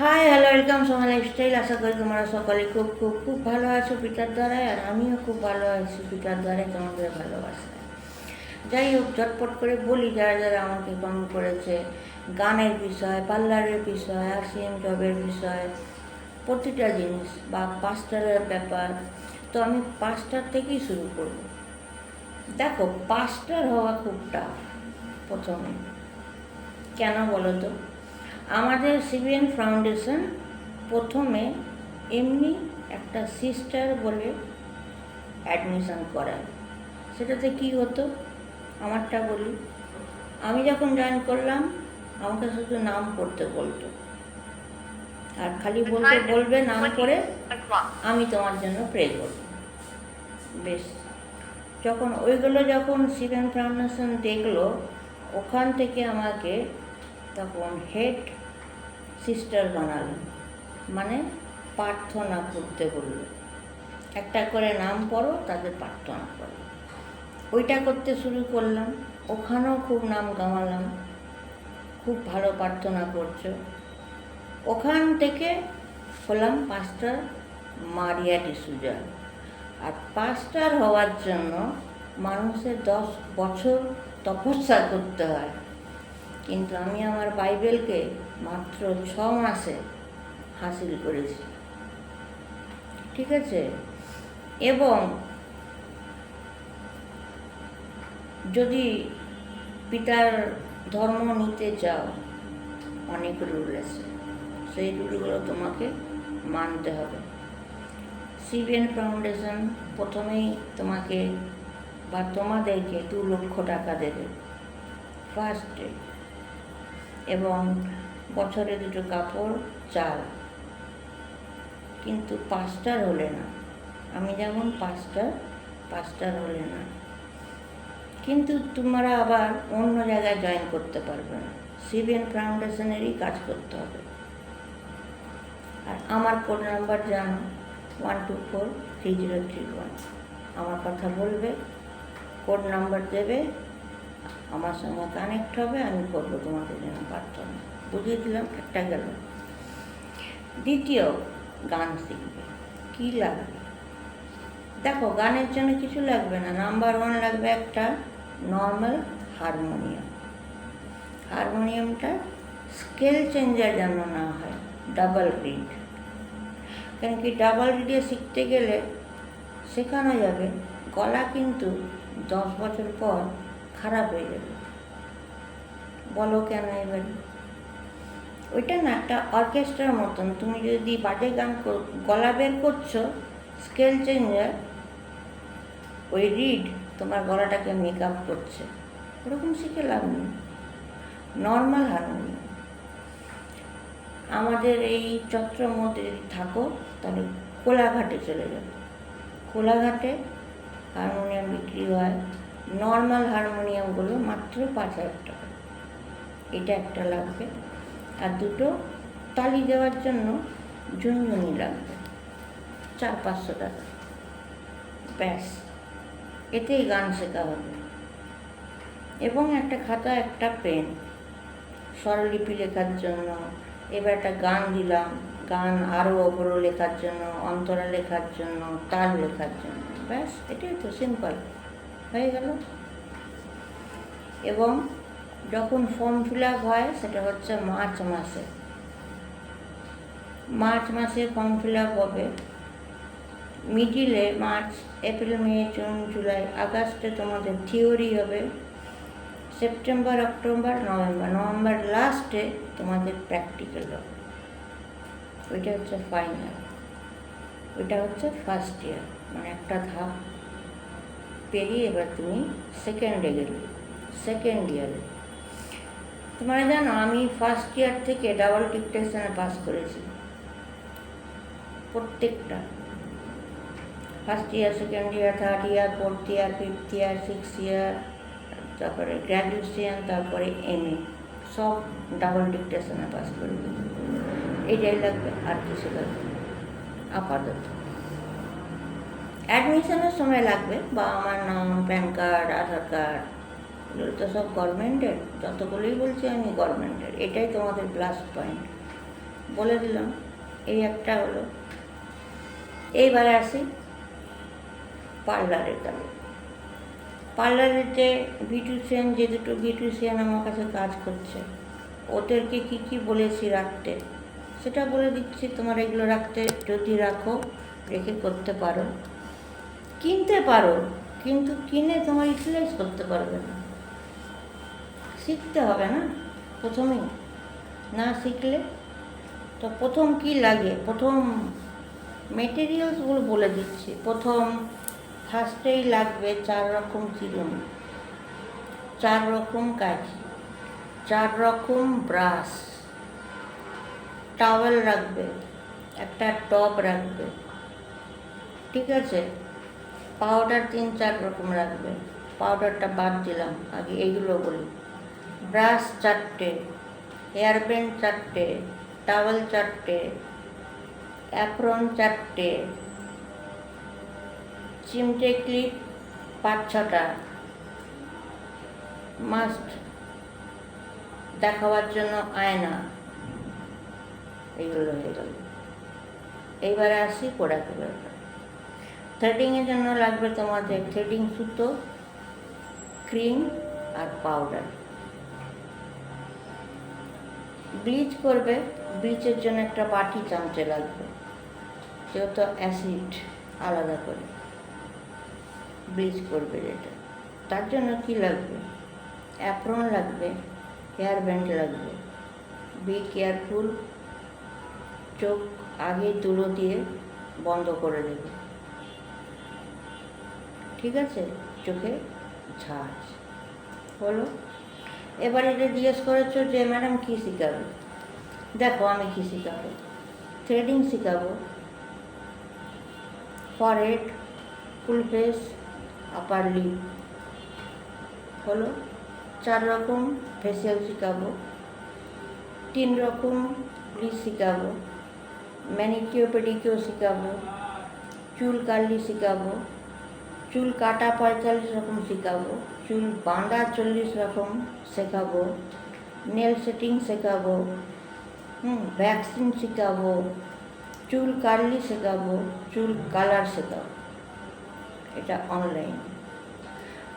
Hi hello welcome Soma lifestyle আশা করি তোমরা সকলে খুব খুব খুব ভালো আছো পিতার দ্বারাই আর আমিও খুব ভালো আছি পিতার দ্বারাই তোমাদের ভালোবাসা যাই হোক, ঝটপট করে বলি, যারা যারা আমাকে কমেন্ট করেছে, গানের বিষয়, পার্লারের বিষয় আর আরসিএম জবের বিষয়, প্রতিটা জিনিস বা পাস্টারের ব্যাপার, তো আমি পাস্টার থেকেই শুরু করব। দেখো পাস্টার হওয়া খুব টাফ প্রথমে। কেন বলো তো? আমাদের সিবিএন ফাউন্ডেশন প্রথমে এমনি একটা সিস্টার বলে অ্যাডমিশন করায়। সেটাতে কি হতো? আমারটা বলি। আমি যখন জয়েন করলাম, আমাকে শুধু নাম পড়তে বলতো। আর খালি বলতে বলবে নাম করে আমি তোমার জন্য প্রে করব। বেশ। যখন ওইগুলো যখন সিভেন ফাউন্ডেশন দেখল, ওখান থেকে আমাকে তখন হেড সিস্টার বানালো। মানে প্রার্থনা করতে বলল। একটা করে নাম পড়ো, তাদের প্রার্থনা করো। ওইটা করতে শুরু করলাম। ওখানেও খুব নাম গামালাম খুব ভালো প্রার্থনা করছ। ওখান থেকে হলাম পাঁচটা মারিয়া ডিসুজা আর পাঁচটার হওয়ার জন্য মানুষের দশ বছর তপস্যা করতে হয়। কিন্তু আমি আমার বাইবেলকে মাত্র ছ মাসে হাসিল করেছি। ঠিক আছে? এবং যদি পিতার ধর্ম নিতে চাও, অনেক রুল আছে। সেই রুলগুলো তোমাকে মানতে হবে। সিবিএন ফাউন্ডেশন প্রথমেই তোমাকে বা তোমাদেরকে দু লক্ষ টাকা দেবে। ফার্স্টে এবং বছরে দুটো কাপড়, চাল। কিন্তু পাঁচটার হলে না। আমি যেমন পাঁচটার পাঁচটার হলে না। কিন্তু তোমরা আবার অন্য জায়গায় জয়েন করতে পারবে না। সিবিএন ফাউন্ডেশনেরই কাজ করতে হবে। আর আমার কোড নাম্বার জানো one two four three zero three one আমার কথা বলবে কোড নাম্বার দেবে আমার সঙ্গে কানেক্ট হবে, আমি করব তোমাদের জন্য প্রার্থনা বুঝিয়ে দিলাম, একটা গেল। দ্বিতীয়, গান শিখবে। কী লাগবে? দেখো, গানের জন্য কিছু লাগবে না। নাম্বার ওয়ান লাগবে একটা নর্মাল হারমোনিয়াম হারমোনিয়ামটা স্কেল চেঞ্জার যেন না হয় ডাবল রিড কেন কি ডাবল রিডে শিখতে গেলে শেখানো যাবে, গলা কিন্তু দশ বছর পর খারাপ হয়ে যাবে। বলো কেন এবার? ওইটা না, একটা অর্কেস্ট্রার মতন। তুমি যদি বাজে গান গলা বের করছ স্কেল চেঞ্জার ওই রিড তোমার গলাটাকে মেক আপ করছে। ওরকম শিখে লাভ নেই। নর্মাল হারমোনিয়াম আমাদের এই চত্র মধ্যে যদি থাকো, তাহলে কোলাঘাটে চলে যাবে। কোলাঘাটে হারমোনিয়াম বিক্রি হয়। নর্মাল হারমোনিয়ামগুলো মাত্র পাঁচ হাজার টাকা। এটা একটা লাগবে। আর দুটো তালি দেওয়ার জন্য ঝুনঝুনি লাগবে। চার পাঁচশো টাকা। ব্যাস। এতেই গান শেখা হবে। এবং একটা খাতা, একটা পেন। স্বরলিপি লেখার জন্য। এবার একটা গান দিলাম। গান আরও ওপরও লেখার জন্য, অন্তরা লেখার জন্য, তাল লেখার জন্য। ব্যাস, এটাই তো সিম্পল হয়ে গেল। এবং যখন ফর্ম ফিল আপ হয়, সেটা হচ্ছে মার্চ মাসে। মার্চ মাসে ফর্ম ফিল আপ হবে। মিডিলে March, April, May, June, July, আগস্টে তোমাদের থিওরি হবে। September, October, November. নভেম্বর লাস্টে তোমাদের প্র্যাকটিক্যাল হবে। ওইটা হচ্ছে ফাইনাল ওইটা হচ্ছে ফার্স্ট ইয়ার মানে একটা ধাপ। পেরিয়ে এবার তুমি সেকেন্ডে গেলে সেকেন্ড ইয়ারে তোমরা জানো, আমি ফার্স্ট ইয়ার থেকে ডাবল ডিকটেশনে পাস করেছি। প্রত্যেকটা। First year second year third year fourth year fifth year six year তারপরে গ্র্যাজুয়েশন তারপরে এম এ সব ডাবল ডিকটেশনে পাস করেছি। এটাই লাগবে আর কিছু লাগবে আপাতত। অ্যাডমিশনের সময় লাগবে বা আমার নাম প্যান কার্ড আধার কার্ড এগুলো তো সব গভর্নমেন্টের যতগুলোই বলছি আমি গভর্নমেন্টের এটাই তোমাদের প্লাস পয়েন্ট বলে দিলাম, এই একটা হলো। এইবারে আসি পার্লারের কাজে। পার্লারেতে বিউটিশিয়ান যে দুটো বিউটিশিয়ান আমার কাছে কাজ করছে, ওদেরকে কি কি বলেছি রাখতে, সেটা বলে দিচ্ছি। তোমার এগুলো রাখতে যদি রাখো, রেখে করতে পারো। কিনতে পারো, কিন্তু কিনে তোমার ইউটিলাইজ করতে পারবে না। শিখতে হবে না প্রথমেই। না শিখলে তো প্রথম কি লাগে? প্রথম মেটেরিয়ালসগুলো বলে দিচ্ছি। প্রথম ফার্স্টেই লাগবে চার রকম চিরুনি চার রকম কাঠি চার রকম ব্রাশ টাওয়েল রাখবে, একটা টপ রাখবে। ঠিক আছে? পাউডার তিন চার রকম রাখবে পাউডারটা বাদ দিলাম, আগে এইগুলো বলি। ব্রাশ চারটে হেয়ার ব্যান্ড চারটে, টাওয়েল চারটে, অ্যাপ্রন চারটে, চিমটে ক্লিপ পাঁচ ছটা। মাস্ট দেখাবার জন্য আয়না। এইগুলো হয়ে গেল। এইবারে আসি প্রোডাক্টের ব্যাপারে থ্রেডিংয়ের জন্য লাগবে তোমাদের থ্রেডিং সুতো ক্রিম আর পাউডার ব্লিচ করবে ব্লিচের জন্য একটা বাটি চামচে লাগবে, যেহেতু অ্যাসিড আলাদা করে। ব্লিচ করবে যেটা। তার জন্য কি লাগবে? অ্যাপ্রন লাগবে হেয়ার ব্যান্ড লাগবে। বি কেয়ারফুল চোখ আগে তুলো দিয়ে বন্ধ করে দেবে। ঠিক আছে? চোখে ঝাঁজ। হলো এবার এটা জিজ্ঞেস করেছ যে, ম্যাডাম, কী শেখাবে? দেখো, আমি কী শেখাবো? থ্রেডিং শেখাবো। Forehead full face, upper lip. হলো চার রকম ফেসিয়াল শেখাবো। তিন রকম ব্লিচ শেখাবো। ম্যানিকিও পেডিকিও শেখাবো। চুল কার্লি শেখাবো। চুল কাটা পঁয়তাল্লিশ রকম শেখাবো, চুল বাঁধা চল্লিশ রকম শেখাবো নেল সেটিং শেখাবো, হুম ভ্যাকসিন শেখাবো, চুল কার্লি শেখাবো, চুল কালার শেখাবো। এটা অনলাইন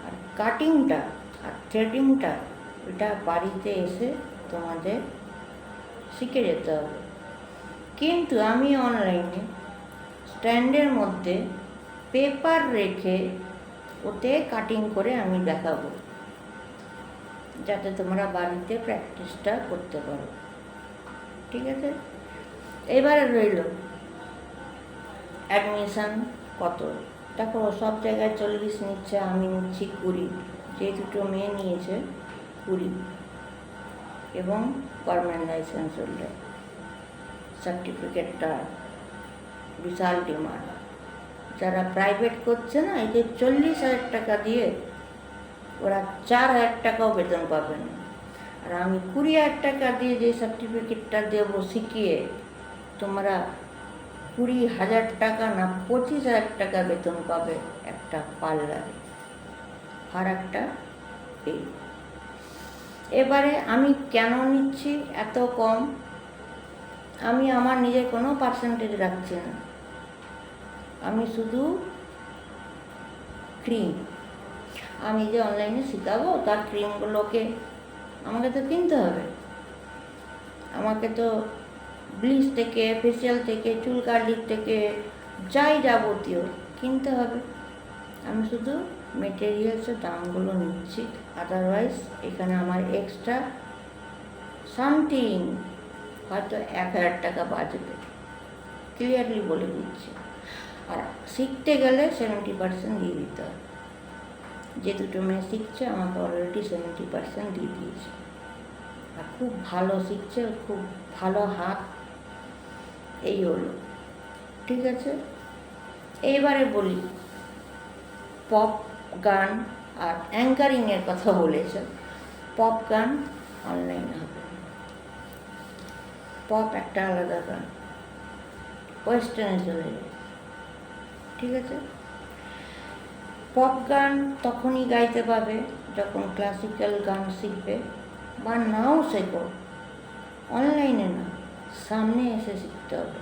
আর কাটিংটা আর থ্রেডিংটা এটা বাড়িতে এসে তোমাদের শিখে যেতে হবে। কিন্তু আমি অনলাইনে স্ট্যান্ডের মধ্যে পেপার রেখে ওতে কাটিং করে আমি দেখাবো। যাতে তোমরা বাড়িতে প্র্যাকটিসটা করতে পারো। ঠিক আছে? এবারে রইল। অ্যাডমিশান কত? দেখো, সব জায়গায় চল্লিশ নিচ্ছে, আমি নিচ্ছি কুড়ি। যে দুটো মেয়ে নিয়েছে, কুড়ি। এবং পারমানেন্ট লাইসেন্স হোল্ডার সার্টিফিকেটটা বিশাল ডিমান্ড যারা প্রাইভেট করছে না যে চল্লিশ হাজার টাকা দিয়ে ওরা চার হাজার টাকাও বেতন পাবে না। আর আমি কুড়ি হাজার টাকা দিয়ে যে সার্টিফিকেটটা দেবো শিখিয়ে, তোমরা কুড়ি হাজার টাকা না পঁচিশ হাজার টাকা বেতন পাবে একটা পার্লারে ফারাকটা এই। এবারে আমি কেন নিচ্ছি এত কম? আমি আমার নিজের কোনো পার্সেন্টেজ রাখছি না। আমি শুধু ক্রিম আমি যে অনলাইনে শেখাবো, তার ক্রিমগুলোকে আমাকে তো কিনতে হবে। আমাকে তো ব্লিচ থেকে ফেসিয়াল থেকে, চুল কার্লির থেকে যাই যাবতীয় কিনতে হবে। আমি শুধু মেটেরিয়ালসের দামগুলো নিচ্ছি। আদারওয়াইজ এখানে আমার এক্সট্রা সামথিং হয়তো এক হাজার টাকা বাজবে। ক্লিয়ারলি বলে দিচ্ছি। আর শিখতে গেলে সেভেন্টি পার্সেন্ট দিয়ে দিতে হবে যে দুটো মেয়ে শিখছে, আমাকে অলরেডি সেভেন্টি পার্সেন্ট দিয়ে দিয়েছে। আর খুব ভালো শিখছে, খুব ভালো হাত। এই হলো। ঠিক আছে? এইবারে বলি পপ গান আর অ্যাঙ্কারিংয়ের কথা বলেছে। পপ গান অনলাইন হবে। পপ একটা আলাদা গান। ওয়েস্টার্নে চলে যাবে ঠিক আছে? পপ গান তখনই গাইতে পাবে যখন ক্লাসিক্যাল গান শিখবে বা নাও শেখো। অনলাইনে না, সামনে এসে শিখতে হবে।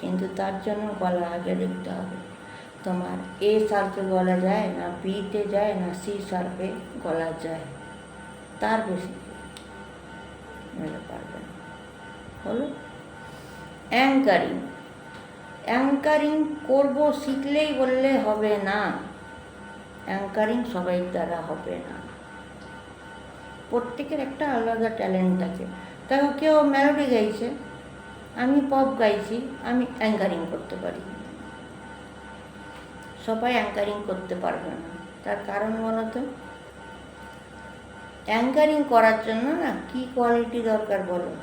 কিন্তু তার জন্য গলা আগে দেখতে হবে। তোমার এ সার্পে গলা যায় না বিতে যায় না সি সার্পে গলা যায়। তার বেশি মেলে পারবে না। হলো অ্যাঙ্কারিং অ্যাঙ্কারিং করব শিখলেই বললে হবে না। অ্যাঙ্কারিং সবাই দ্বারা হবে না। প্রত্যেকের একটা আলাদা ট্যালেন্ট আছে। দেখো, কেউ মেলোডি গাইছে, আমি পপ গাইছি, আমি অ্যাঙ্কারিং করতে পারি। সবাই অ্যাঙ্কারিং করতে পারবে না। তার কারণ বলো তো? অ্যাঙ্কারিং করার জন্য না কি কোয়ালিটি দরকার বলো?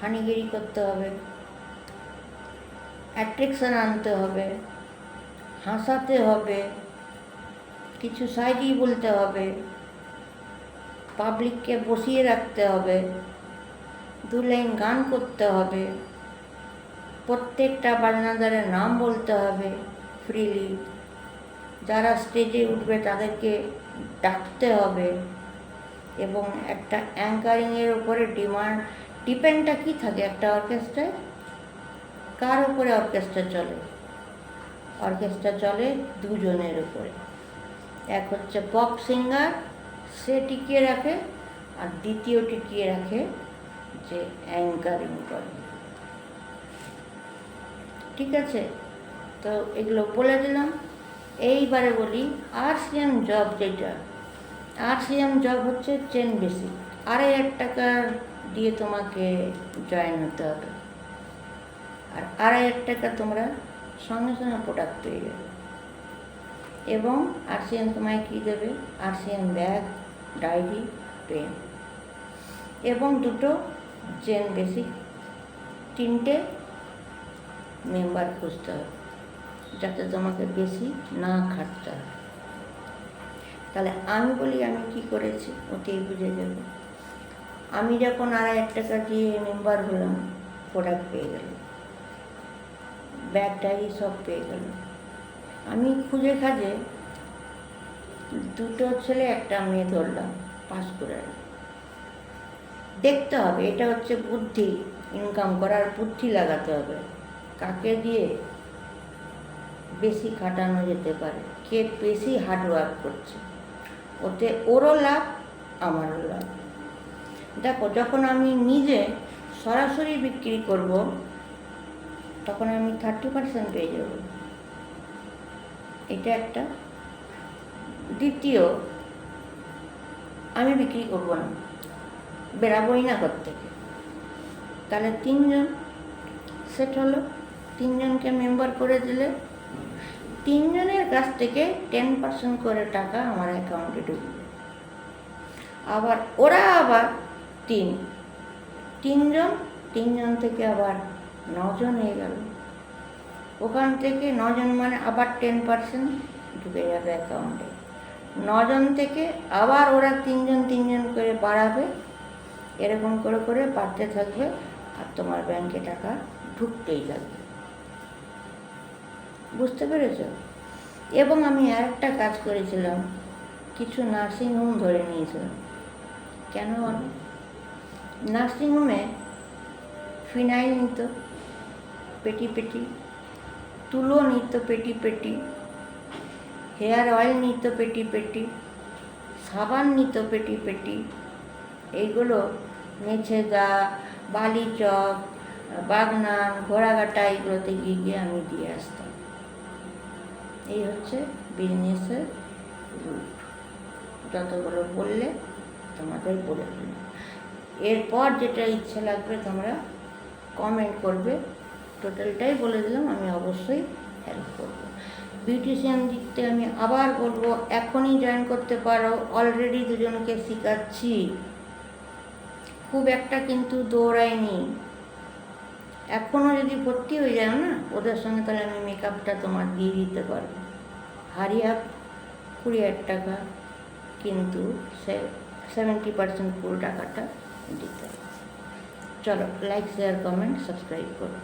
ফানিগিরি করতে হবে। অ্যাট্রাকশন আনতে হবে, হাসাতে হবে, কিছু সাইডই বলতে হবে পাবলিককে বসিয়ে রাখতে হবে, দু লাইন গান করতে হবে, প্রত্যেকটা বাজনাদারের নাম বলতে হবে ফ্রিলি যারা স্টেজে উঠবে তাদেরকে ডাকতে হবে এবং একটা অ্যাঙ্কারিংয়ের ওপরে ডিমান্ড ডিপেন্ডটা কী থাকে একটা অর্কেস্ট্রায় কার উপরে অর্কেস্ট্রা চলে? অর্কেস্ট্রা চলে দুজনের উপরে। এক হচ্ছে পপ সিঙ্গার, সে টিকিয়ে রাখে, আর দ্বিতীয় টিকিয়ে রাখে যে অ্যাঙ্কারিং করে ঠিক আছে? তো এগুলো বলে দিলাম। এইবারে বলি আরসিএম জব যেটা, আরসিএম জব হচ্ছে চেন বেসিক আড়াই হাজার টাকা দিয়ে তোমাকে জয়েন হতে হবে। আর আড়াই হাজার টাকা তোমরা সঙ্গে সঙ্গে প্রোডাক্ট পেয়ে যাবে এবং আরসিএম তোমায় কী দেবে? আরসিএম ব্যাগ ডায়েরি পেন এবং দুটো চেন বেসিক তিনটে মেম্বার খুঁজতে হবে, যাতে তোমাকে বেশি না খাটতে হয়। তাহলে আমি বলি আমি কি করেছি, ওতেই বুঝে যাবে। আমি যখন আড়াই হাজার টাকা দিয়ে মেম্বার হলাম প্রোডাক্ট পেয়ে গেলাম। ব্যাগ ডায়েরি সব পেয়ে গেলাম আমি খুঁজে খাজে দুটো ছেলে একটা মেয়ে ধরলাম পাস করে দেখতে হবে, এটা হচ্ছে বুদ্ধি ইনকাম করার বুদ্ধি লাগাতে হবে। কাকে দিয়ে বেশি খাটানো যেতে পারে? কে বেশি হার্ডওয়ার্ক করছে? ওতে ওরও লাভ, আমারও লাভ। দেখো, যখন আমি নিজে সরাসরি বিক্রি করব তখন আমি থার্টি পার্সেন্ট পেয়ে যাব। এটা একটা। দ্বিতীয়, আমি বিক্রি করব না। বেরাবোই না ঘর থেকে। তাহলে তিনজন সেট হলো। তিনজনকে মেম্বার করে দিলে তিনজনের কাছ থেকে টেন পার্সেন্ট করে টাকা আমার অ্যাকাউন্টে ঢুকবে। আবার ওরা আবার তিন। তিনজন তিনজন থেকে আবার নজন হয়ে গেল। ওখান থেকে নজন মানে আবার টেন পার্সেন্ট ঢুকে যাবে অ্যাকাউন্টে নজন থেকে আবার ওরা তিনজন তিনজন করে বাড়াবে। এরকম করে করে বাড়তে থাকবে আর তোমার ব্যাংকে টাকা ঢুকতেই থাকবে। বুঝতে পেরেছ? এবং আমি আরেকটা কাজ করেছিলাম। কিছু নার্সিংহোম ধরে নিয়েছিলাম। কেন বলো? নার্সিংহোমে ফিনাইল নিত। পেটি পেটি, তুলো নিত পেটি পেটি, হেয়ার অয়েল নিত পেটি পেটি, সাবান নিত পেটি পেটি এইগুলো মেছে মেছেদা বালিচক বাগনান ঘোড়াঘাটা এগুলোতে গিয়ে গিয়ে আমি দিয়ে আসতাম। এই হচ্ছে বিজনেসের রুট যতগুলো বললে তোমাদের বলে দিলাম এরপর যেটা ইচ্ছে লাগবে তোমরা কমেন্ট করবে। টোটালটাই বলে দিলাম, আমি অবশ্যই হেল্প করব। বিউটিশিয়ান দিকতে আমি আবার বলব, এখনই জয়েন করতে পারো অলরেডি দুজনকে শেখাচ্ছি। খুব একটা কিন্তু দৌড়াইনি। এখনও যদি ভর্তি হয়ে যাও না, ওদের সঙ্গে তাহলে আমি মেকআপটা তোমার দিয়ে দিতে পারব। হারিয়া কুড়ি হাজার টাকা কিন্তু সেভেন্টি পার্সেন্ট পুরো টাকাটা দিতে চলো লাইক শেয়ার কমেন্ট সাবস্ক্রাইব করব